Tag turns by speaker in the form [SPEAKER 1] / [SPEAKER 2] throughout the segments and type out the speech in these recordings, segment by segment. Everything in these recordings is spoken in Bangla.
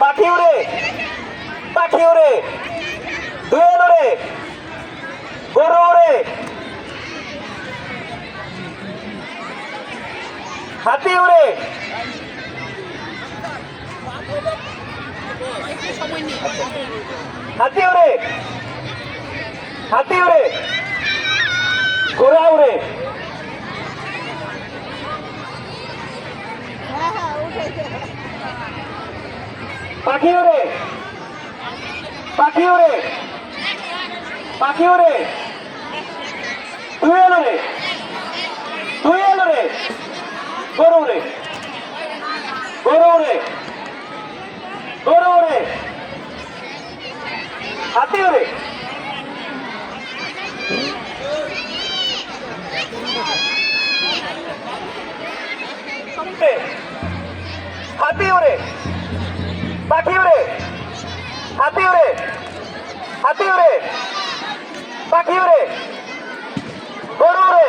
[SPEAKER 1] পাখি উড়ে পাখি উড়ে দুয়েল উড়ে গরু উড়ে হাতি উড়ে হাতি উড়ে হাতি উড়ে ঘোড়া উড়ে
[SPEAKER 2] হ্যাঁ হ্যাঁ উঠেছে
[SPEAKER 1] পাখি উড়ে পাখি উড়ে পাখি উড়ে তুয়েল উড়ে তুয়েল উড়ে গরু উড়ে গরু উড়ে গরু উড়ে হাতি উড়ে হাতি উড়ে হাতি উড়ে হাতি উড়ে পাখি উড়ে গরু উড়ে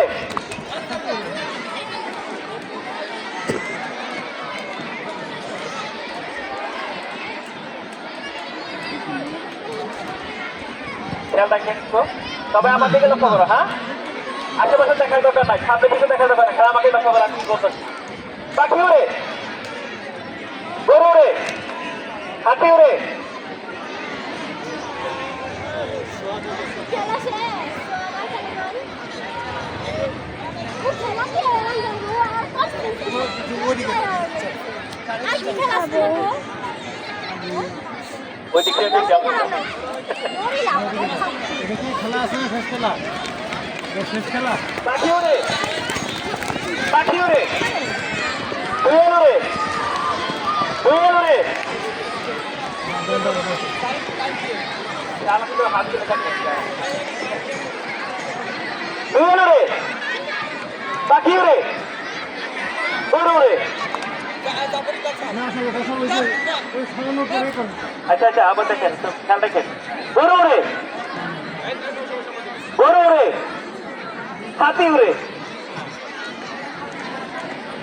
[SPEAKER 1] খেয়াল রাখবেন তো তবে আমার দিকে লক্ষ্য করো হ্যাঁ? আশেপাশে দেখার দরকার নাই, সামনে পিছনে দেখার দরকার নাই, খেলা আমাকে লক্ষ্য করো, আমি কি করতেছি? পাখি উড়ে গরু উড়ে হাতি উড়ে
[SPEAKER 2] খেলা শেষ ও খেলা কি আর যাব।
[SPEAKER 3] এটা কি খেলা আছে শেষ খেলা শেষ খেলা
[SPEAKER 1] পাখি উড়ে পাখি উড়ে দোয়েল উড়ে
[SPEAKER 3] বলছে ওই সামান্য করে করবে
[SPEAKER 1] আচ্ছা আচ্ছা আবার দেখেন খেয়াল রাখেন গরু উড়ে গরু উড়ে হাতি উড়ে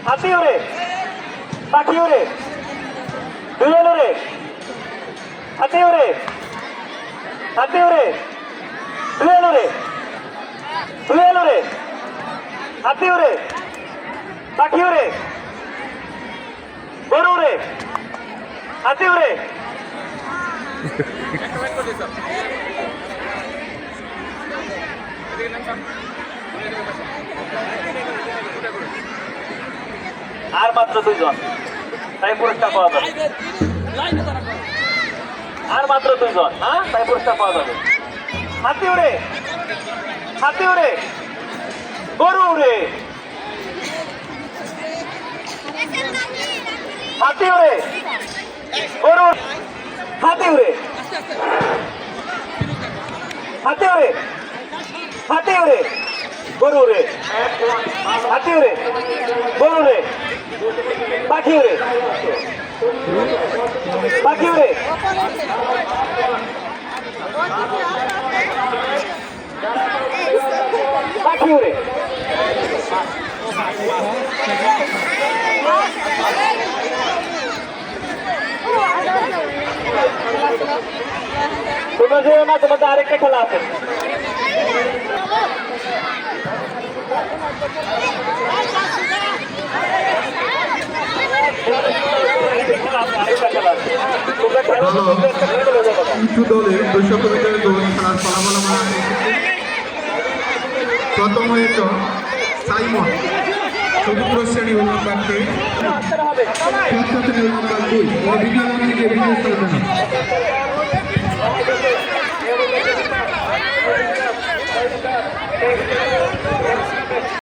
[SPEAKER 1] হাতি উড়ে পাখি উড়ে দুয়েল উড়ে হাতি উড়ে পাখি উড়ে গরু উড়ে হাতি উড়ে আর মাত্র দুইজন। তাই পুরস্কার পাওয়া যাবে। আর মাত্র দুইজন হ্যাঁ? তাই পুরস্কার পাওয়া যাবে। হাতি উড়ে হাতি উড়ে, গরু উড়ে। হাতি উড়ে, গরু হাতি উড়ে। হাতি উড়ে হাতি উড়ে, গরু উড়ে। হাতি উড়ে, গরু উড়ে, পাখি উড়ে। পাখি উড়ে পাখি উড়ে তোমরা যেও না তোমাদের আরেকটা খেলা আছে আরেকটা খেলা আছে যাব
[SPEAKER 4] উঁচু দলের দুশো মিটার দৌড় খেলার ফলাফল আমরা প্রথম হয়েছ সাইমন চতুর্থ শ্রেণি নাম্বার তিন চতুর্থ শ্রেণি নাম্বার দুই চলবে না